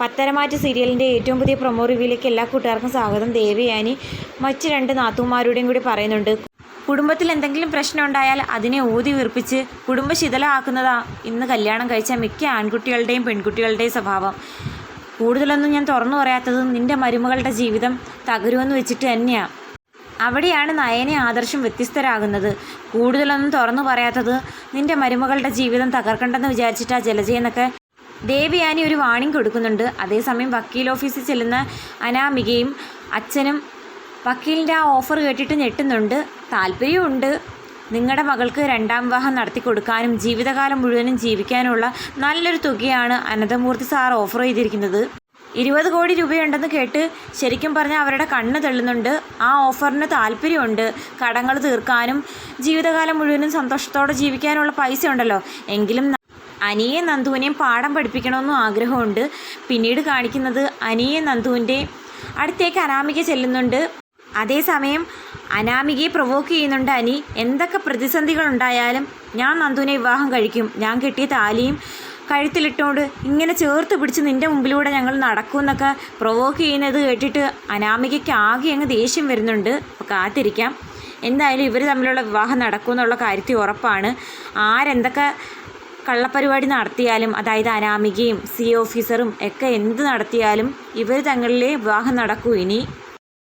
പത്തരമാറ്റ് സീരിയലിന്റെ ഏറ്റവും പുതിയ പ്രൊമോ റിവ്യൂയിലേക്ക് എല്ലാ കൂട്ടുകാർക്കും സ്വാഗതം. ദേവിയാനി മറ്റ് രണ്ട് നാത്തുമാരുടെയും കൂടി പറയുന്നുണ്ട്. കുടുംബത്തിൽ എന്തെങ്കിലും പ്രശ്നം ഉണ്ടായാൽ അതിനെ ഊതി വീർപ്പിച്ച് കുടുംബ ശിഥിലമാക്കുന്നതാ ഇന്ന് കല്യാണം കഴിച്ച മിക്ക ആൺകുട്ടികളുടെയും പെൺകുട്ടികളുടെയും സ്വഭാവം. കൂടുതലൊന്നും ഞാൻ തുറന്നു പറയാത്തത് നിന്റെ മരുമകളുടെ ജീവിതം തകരുമെന്ന് വെച്ചിട്ട് തന്നെയാണ് അവിടെയാണ് നയനെ ആദർശം വ്യത്യസ്തരാകുന്നത്. കൂടുതലൊന്നും തുറന്നു പറയാത്തത് നിന്റെ മരുമകളുടെ ജീവിതം തകർക്കണ്ടെന്ന് വിചാരിച്ചിട്ടാ ജലജയെന്നൊക്കെ ദേവിയാനി ഒരു വാണിംഗ് കൊടുക്കുന്നുണ്ട്. അതേസമയം വക്കീൽ ഓഫീസിൽ ചെല്ലുന്ന അനാമികയും അച്ഛനും വക്കീലിന്റെ ആ ഓഫർ കേട്ടിട്ട് ഞെട്ടുന്നുണ്ട്. താല്പര്യമുണ്ട് നിങ്ങളുടെ മകൾക്ക് രണ്ടാം വിവാഹം നടത്തി കൊടുക്കാനും ജീവിതകാലം മുഴുവനും ജീവിക്കാനുള്ള നല്ലൊരു തുകയാണ് അനന്തമൂർത്തി സാർ ഓഫർ ചെയ്തിരിക്കുന്നത്. ഇരുപത് കോടി രൂപയുണ്ടെന്ന് കേട്ട് ശരിക്കും പറഞ്ഞാൽ അവരുടെ കണ്ണ് തെള്ളുന്നുണ്ട്. ആ ഓഫറിന് താല്പര്യമുണ്ട് കടങ്ങൾ തീർക്കാനും ജീവിതകാലം മുഴുവനും സന്തോഷത്തോടെ ജീവിക്കാനുള്ള പൈസ ഉണ്ടല്ലോ എങ്കിലും അനിയെ നന്ദുവിനെയും പാഠം പഠിപ്പിക്കണമെന്നും ആഗ്രഹമുണ്ട്. പിന്നീട് കാണിക്കുന്നത് അനിയെ നന്ദുവിന്റെ അടുത്തേക്ക് അനാമിക ചെല്ലുന്നുണ്ട്. അതേസമയം അനാമികയെ പ്രൊവോക്ക് ചെയ്യുന്നുണ്ട് അനി. എന്തൊക്കെ പ്രതിസന്ധികൾ ഉണ്ടായാലും ഞാൻ നന്ദുവിനെ വിവാഹം കഴിക്കും. ഞാൻ കെട്ടിയ താലിയും കഴുത്തിലിട്ടുകൊണ്ട് ഇങ്ങനെ ചേർത്ത് പിടിച്ച് നിന്റെ മുമ്പിലൂടെ ഞങ്ങൾ നടക്കും എന്നൊക്കെ പ്രൊവോക്ക് ചെയ്യുന്നത് കേട്ടിട്ട് അനാമികയ്ക്ക് ആകെ അങ്ങ് ദേഷ്യം വരുന്നുണ്ട്. അപ്പോൾ കാത്തിരിക്കാം. എന്തായാലും ഇവർ തമ്മിലുള്ള വിവാഹം നടക്കുമെന്നുള്ള കാര്യത്തിൽ ഉറപ്പാണ്. ആരെന്തൊക്കെ കള്ളപ്പരിപാടി നടത്തിയാലും അതായത് അനാമികയും സി ഓഫീസറും ഒക്കെ എന്ത് നടത്തിയാലും ഇവർ തങ്ങളിലെ വിവാഹം നടക്കൂ. ഇനി